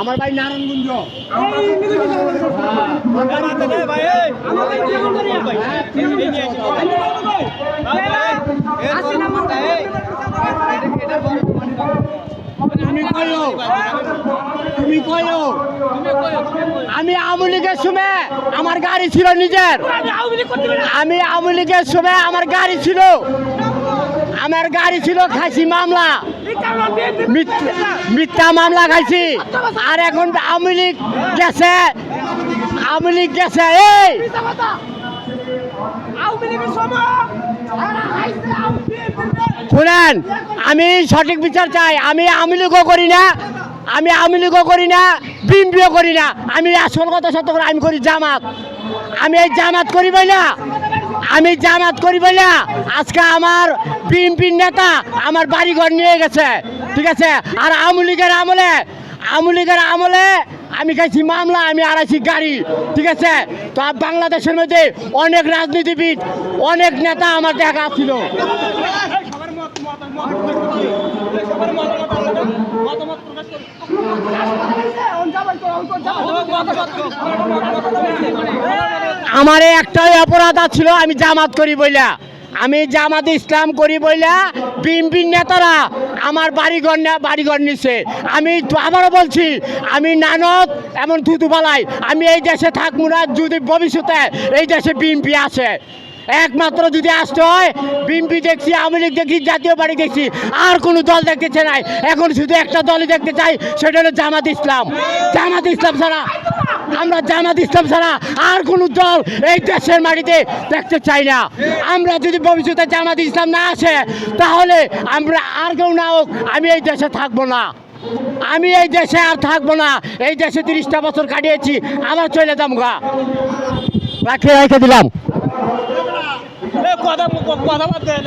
আমার ভাই নারায়ণগঞ্জ। তুমি কয়ো? তুমি কয়ো? আমি আওয়ামী লীগের সময় আমার গাড়ি ছিল নিজের। আমি আওয়ামী লীগের সময় আমার গাড়ি ছিল। আমার গাড়ি ছিল খাইছি মামলা। মিথ্যা- মামলা খাইছি। আর এখন আওয়ামী লীগ গেছে। আওয়ামী লীগ গেছে, এই! শুনেন, আমি সঠিক বিচার চাই। আমি আওয়ামী লীগও করি না। আমি আওয়ামী লীগও করি না। বিএনপিও করি না। আমি আসল কথা সত্য করে আমি করি জামাত। আমি এই জামাত করি না আমি জামাত করি না আজকে আমার বিএনপির নেতা আমার বাড়িঘর নিয়ে গেছে, ঠিক আছে? আর আওয়ামী লীগের আমলে, আওয়ামী লীগের আমলে আমি খাইছি মামলা, আমি আড়াইছি গাড়ি, ঠিক আছে? তো বাংলাদেশের মধ্যে অনেক রাজনীতিবিদ, অনেক নেতা আমার দেখা ছিল। আমার একটাই অপরাধ ছিল আমি জামাত করি বইলা। আমি জামাত ইসলাম করি বইলা বিএনপির নেতারা আমার বাড়িঘর বাড়ি বাড়িঘর নিছে। আমি আবারও বলছি, আমি নানত এমন থুতু পালাই আমি এই দেশে থাকব না, যদি ভবিষ্যতে এই দেশে বিএনপি আসে। একমাত্র যদি আসতে হয়, বিএনপি দেখছি, আওয়ামী লীগ দেখছি, জাতীয় পার্টি দেখছি, আর কোনো দল দেখতে চাই নাই। এখন শুধু একটা দলই দেখতে চাই, সেটা হলো জামাত ইসলাম। জামাত ইসলাম ছাড়া, আমরা জামাত ইসলাম ছাড়া আর কোনো দল এই দেশের মাটিতে দেখতে চাই না। আমরা যদি ভবিষ্যতে জামাত ইসলাম না আসে, তাহলে আমরা আর কেউ না হোক, আমি এই দেশে থাকব না। আমি এই দেশে আর থাকব না। এই দেশে তিরিশটা বছর কাটিয়েছি, আবার চলে যাব গা। রাখে, রেখে দিলাম। কথা কথা বাদ দেয়